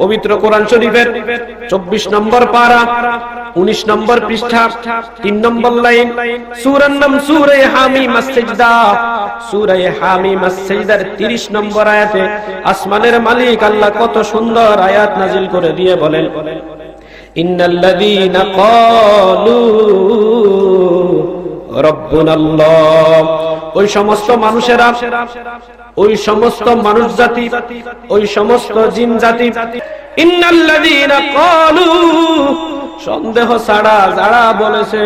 পবিত্র কোরআন শরীফের চব্বিশ নম্বর পারা, উনিশ নম্বর পৃষ্ঠা, তিন নম্বর লাইন, সুরার নাম সুরে হামি মাসজিদা সুরে হামি মাসজিদার তিরিশ নম্বর আয়াতে আসমানের মালিক আল্লাহ কত সুন্দর আয়াত নাজিল করে দিয়ে বলেন, ইন্নাল্লাযীনা ক্বালু রব্বুনাল্লাহ ওই সমস্ত মানুষেরা, ওই সমস্ত মানুষ জাতি ওই সমস্ত জিন জাতি সন্দেহ ছাড়া যারা বলেছে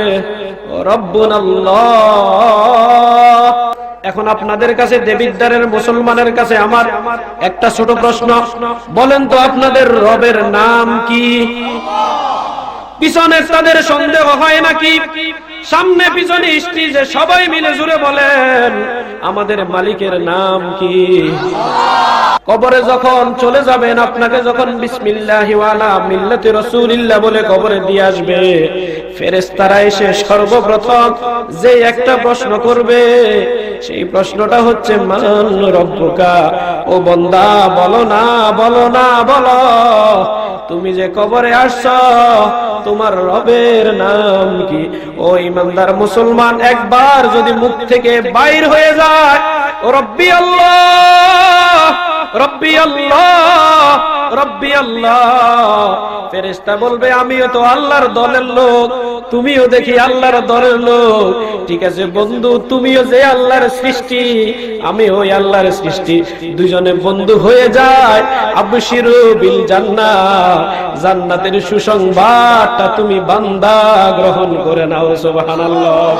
এখন আপনাদের কাছে দেবিদ্বারের মুসলমানের কাছে আমার একটা ছোট প্রশ্ন। বলেন তো আপনাদের রবের নাম কি? পিছনে তাদের সন্দেহ হয় নাকি? সামনে পিছনে স্ত্রীজে সবাই মিলে জুড়ে বলেন, আমাদের মালিকের নাম কি? কবরে যখন চলে যাবেন, আপনাকে যখন বিসমিল্লাহি ওয়ালা মিল্লাতি বলে কবরে দিয়ে আসবে, ফেরেশতারা এসে সর্বপ্রথম যে একটা প্রশ্ন করবে, সেই প্রশ্নটা হচ্ছে ও বন্দা, বলো না বলো না, বলো। তুমি যে কবরে আসছ, তোমার রবের নাম কি? ও ইমানদার মুসলমান, একবার যদি মুখ থেকে বাইর হয়ে যায়, ও রব্বি আল্লাহ! রব্বি আল্লাহ রব্বি আল্লাহ। ফেরেশতা বলবে, আমিও তো আল্লাহর দলের লোক, তুমিও দেখি আল্লাহর দলের লোক। ঠিক আছে বন্ধু, তুমিও যে আল্লাহর সৃষ্টি আমি ওই আল্লাহর সৃষ্টি। দুজনে বন্ধু হয়ে যায়, আবশিরু বিল জান্নাত জান্নাতের সুসংবাদটা তুমি বান্দা গ্রহণ করে নাও, সুবহানাল্লাহ।